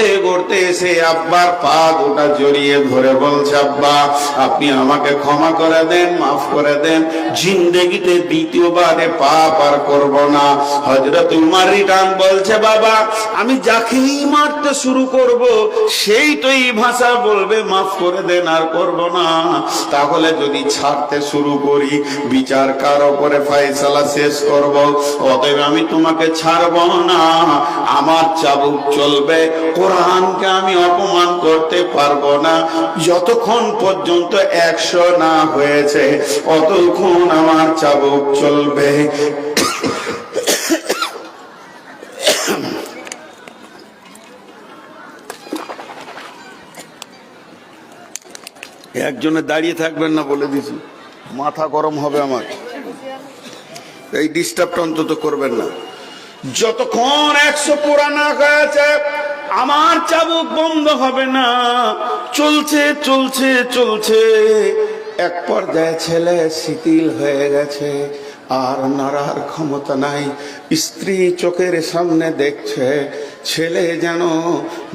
গড়তে গড়তে এসে আব্বার পা দুটা জড়িয়ে ধরে বলছে, আব্বা, আপনি আমাকে ক্ষমা করে দেন, মাফ করে দেন। জিন্দেগিতে দ্বিতীয়বারে পা পার করব না। হজরত উমার রিটার্ন বলছে, বাবা, আমি যাকেই মারতে শুরু করব, সেই তো এই ভাষা বলবে, মাফ করে দেন, আর করব না। তাহলে যদি ছাড়তে শুরু করি, বিচার কার উপরে ফাইসালা শেষ করব? অতএব আমি তোমাকে ছাড়ব না। আমার চাবুক চলবে কোরআনকে আমি অপমান করতে পারব না। যতক্ষণ পর্যন্ত একশো না হয়েছে, অতক্ষণ আমার চাবুক চলবে। একজনে দাঁড়িয়ে থাকবেন না বলে দিছি মাথা গরম হবে আমার। এই ডিস্টার্বটা অন্তত করবেন না। যতক্ষণ একশো পুরানা হয়েছে আমার চাবুক বন্ধ হবে না। চলছে চলছে চলছে। এক পর্যায়ে ছেলে শিথিল হয়ে গেছে। আর নাড়ার ক্ষমতা নাই। স্ত্রী চোখের সামনে দেখছে, ছেলে যেন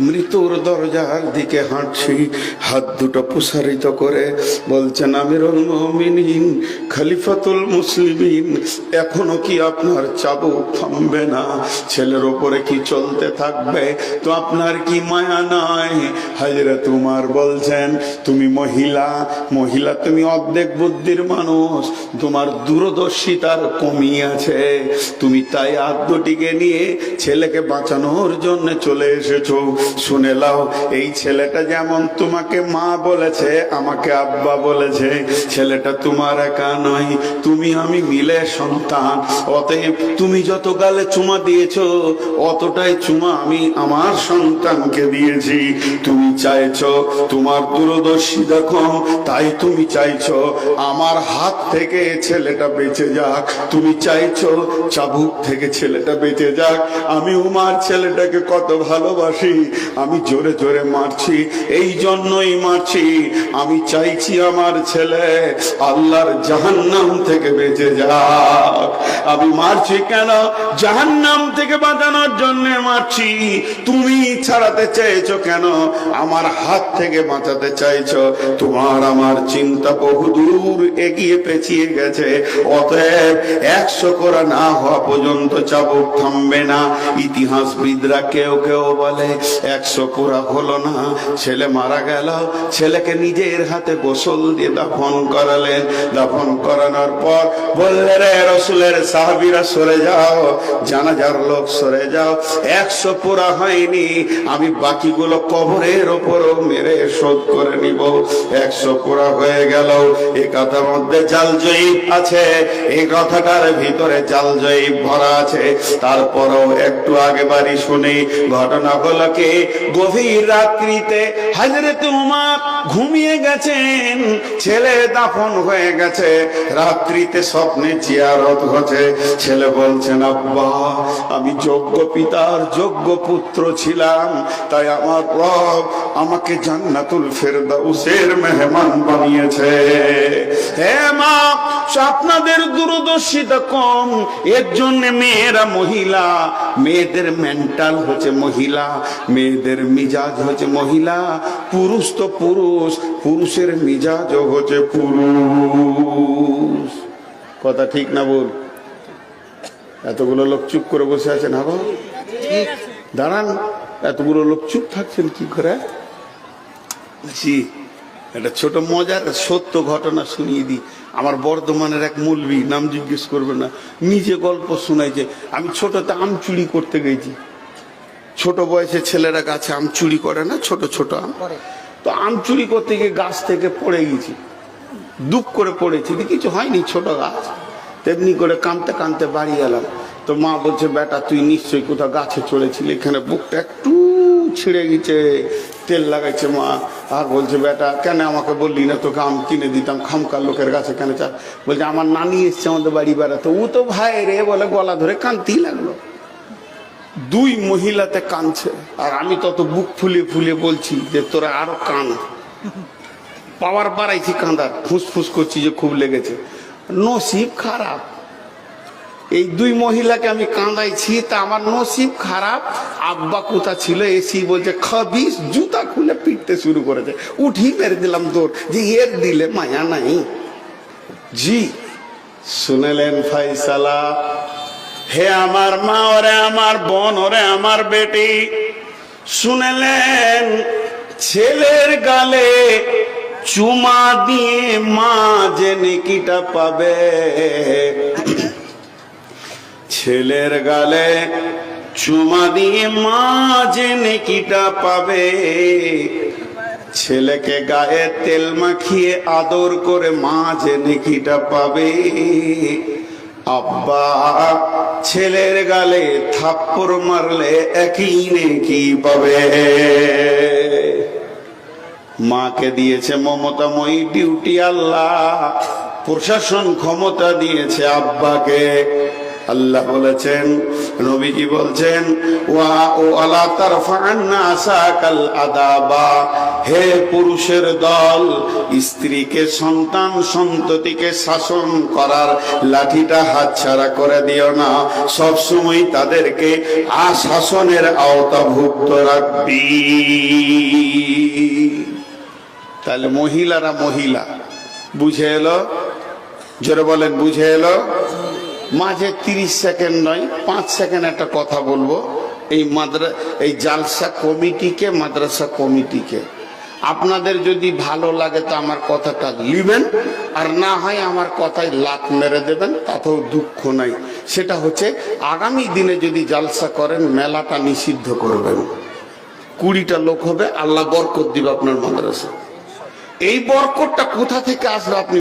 মৃত্যুর দরজার দিকে হাঁটছি। হাত দুটো প্রসারিত করে বলছেন আমিরুল মুমিনিন, খলিফাতুল মুসলিমিন, এখনও কি আপনার চাবুক থামবে না? ছেলের ওপরে কি চলতে থাকবে? তো আপনার কি মায়া নাই? হাজরা তোমার বলছেন, তুমি মহিলা মহিলা তুমি অর্ধেক বুদ্ধির মানুষ। তোমার দূরদর্শিতার কমি আছে। তুমি তাই আদ্যটিকে নিয়ে ছেলেকে বাঁচানোর জন্য চলে এসেছ। শুনে লাও এই ছেলেটা যেমন তোমাকে মা বলেছে, আমাকে আব্বা বলেছে, ছেলেটা তোমার একা নয়, তুমি আমি মিলে সন্তান। অতএব তুমি যত গালে চুমা দিয়েছ, অতটাই চুমা আমি আমার সন্তানকে দিয়েছি। তুমি চাইছো তোমার দূরদর্শী দেখো, তাই তুমি চাইছো আমার হাত থেকে ছেলেটা বেঁচে যাক, তুমি চাইছো, চাবুক থেকে ছেলেটা বেঁচে যাক। আমি উমার ছেলেটাকে কত ভালোবাসি, আমি জোরে জোরে মারছি, এই জন্যই মারছি। আমি চাইছি আমার ছেলে আল্লাহর জাহান্নাম থেকে বেঁচে যাক। আমি মারছি কেন? জাহান্নাম থেকে বাঁচানোর জন্য মারছি। তুমি ছাড়াতে চেয়েছো কেন? আমার হাত থেকে বাঁচাতে চাইছো। তোমার আমার চিন্তা বহুদূর এগিয়ে পেছিয়ে গেছে। অতএব একশো করা না হওয়া পর্যন্ত চাবুক থামবে না। ইতিহাসবিদরা কেউ কেউ বলে, একশো কোরা হলো না। ছেলে মারা গেল, ছেলেকে নিজের হাতে গোসল দিয়ে দাফন করালেন। দাফন করানোর পর বললে, রে রসুলের সাহাবিরা সরে যাও, জানাজার লোক সরে যাও। একশো পুরা হয়নি, আমি বাকিগুলো কবরের ওপরও মেরে শোধ করে নিব। একশো পুরা হয়ে গেল এই কথার মধ্যে জাল জয়ীব আছে এই কথাটার ভিতরে জাল জয়ীব ভরা আছে। তারপরও একটু আগে বাড়ি শুনি ঘটনা হলো কি? গভীর রাত্রিতে হাজরত উমার ঘুমিয়ে গেছেন, ছেলে দাফন হয়ে গেছে, রাত্রিতে স্বপ্নে জিয়ারত হচ্ছে। ছেলে বলছেন, আব্বা, আমি যোগ্য পিতার যোগ্য পুত্র ছিলাম, তাই আমার রব আমাকে জান্নাতুল ফেরদাউসের মেহমান বানিয়েছে। হে মা, আপনাদের দূরদর্শিতা কম। এর জন্য মেয়েরা মহিলা, মেয়েদের মেন্টাল হচ্ছে মহিলা, মেয়েদের মিজাজ হচ্ছে মহিলা, পুরুষ তো পুরুষ, পুরুষের মিজাজও হচ্ছে পুরুষ। কথা ঠিক না বল এতগুলো লোক চুপ করে বসে আছেন হাবা দাঁড়ান, এতগুলো লোক চুপ থাকছেন কি করে? একটা ছোট মজার সত্য ঘটনা শুনিয়ে দিই। আমার বর্ধমানের এক মুলবি নাম জিজ্ঞেস করবে না। নিজে গল্প শোনাইছে আমি ছোটতে আম চুরি করতে গেছি। ছোট বয়সে ছেলেরা গাছে আম চুরি করে না ছোট ছোট আম? তো আম চুরি করতে গিয়ে গাছ থেকে পড়ে গেছি। দুঃখ করে পড়েছি কিছু হয়নি ছোট গাছ। তেমনি করে কানতে কানতে বাড়ি গেলাম তো মা বলছে বেটা তুই নিশ্চয়ই কোথাও গাছে চড়েছিলি এখানে বুকটা একটু ছিঁড়ে গেছে তেল লাগাইছে মা। আর বলছে, বেটা, কেন আমাকে বললি না? তোকে আম কিনে দিতাম, খামকার লোকের কাছে কেন চা বলছে, আমার নানি এসছে আমাদের বাড়ি বেড়াতে। ও তো ভাই রে, বলে গলা ধরে কানতেই লাগল। দুই মহিলাতে কানছে। আর আমি তত বুক ফুলিয়ে ফুলিয়ে বলছি যে, তোরা আরও কান। পাওয়ার বাড়াইছি কাঁদার, ফুসফুস করছি যে খুব লেগেছে। নসিব খারাপ। এই দুই মহিলাকে আমি কাঁদাইছি, তা আমার নসিব খারাপ। আব্বা কোথা ছিল? এসি বলছে খাবিস জুতা খুলে পিটতে শুরু করেছে। উঠি মেরে দিলাম দৌড়। যে এর দিলে মায়া নাই। জি, শুনেলেন ফাইসালা, হে আমার মা ওরে, আমার বোন ওরে, আমার বেটি। শুনেলেন, ছেলের গালে চুমা দিয়ে মা যে নেকিটা পাবে। ছেলের গালে চুমা দিয়ে মা যে নেকিটা পাবে। ছেলেকে গায়ে তেল মাখিয়ে আদর করে মা যে নেকিটা পাবে। আব্বা, ছেলের গালে থাপ্পড় মারলে একই নেকি পাবে। মাকে দিয়েছে মমতাময়ী ডিউটি আল্লাহ। প্রশাসন ক্ষমতা দিয়েছে আব্বাকে। আল্লাহ বলেছেন, নবীজি বলছেন, ওয়া ও আলা আসাকাল আদাবা। হে পুরুষের দল, স্ত্রীকে সন্তান সন্ততিকে শাসন করার লাঠিটা হাতছাড়া করে দিও না। সব সময় তাদেরকে আশাসনের আওতাভুক্ত রাখবি। তাহলে মহিলারা মহিলা। বুঝে এলো? জোরে বলেন, বুঝে এলো? মাঝে তিরিশ সেকেন্ড নয়, পাঁচ সেকেন্ড একটা কথা বলব। এই মাদ্রা, এই জালসা কমিটিকে, মাদ্রাসা কমিটিকে। আপনাদের যদি ভালো লাগে তো আমার কথাটা লিবেন, আর না হয় আমার কথায় লাত মেরে দেবেন, তাতেও দুঃখ নাই। সেটা হচ্ছে, আগামী দিনে যদি জালসা করেন, মেলাটা নিষিদ্ধ করবেন। কুড়িটা লোক হবে, আল্লাহ বরকত দিবে আপনার মাদ্রাসা এই বরকতটা কোথা থেকে আসবে আপনি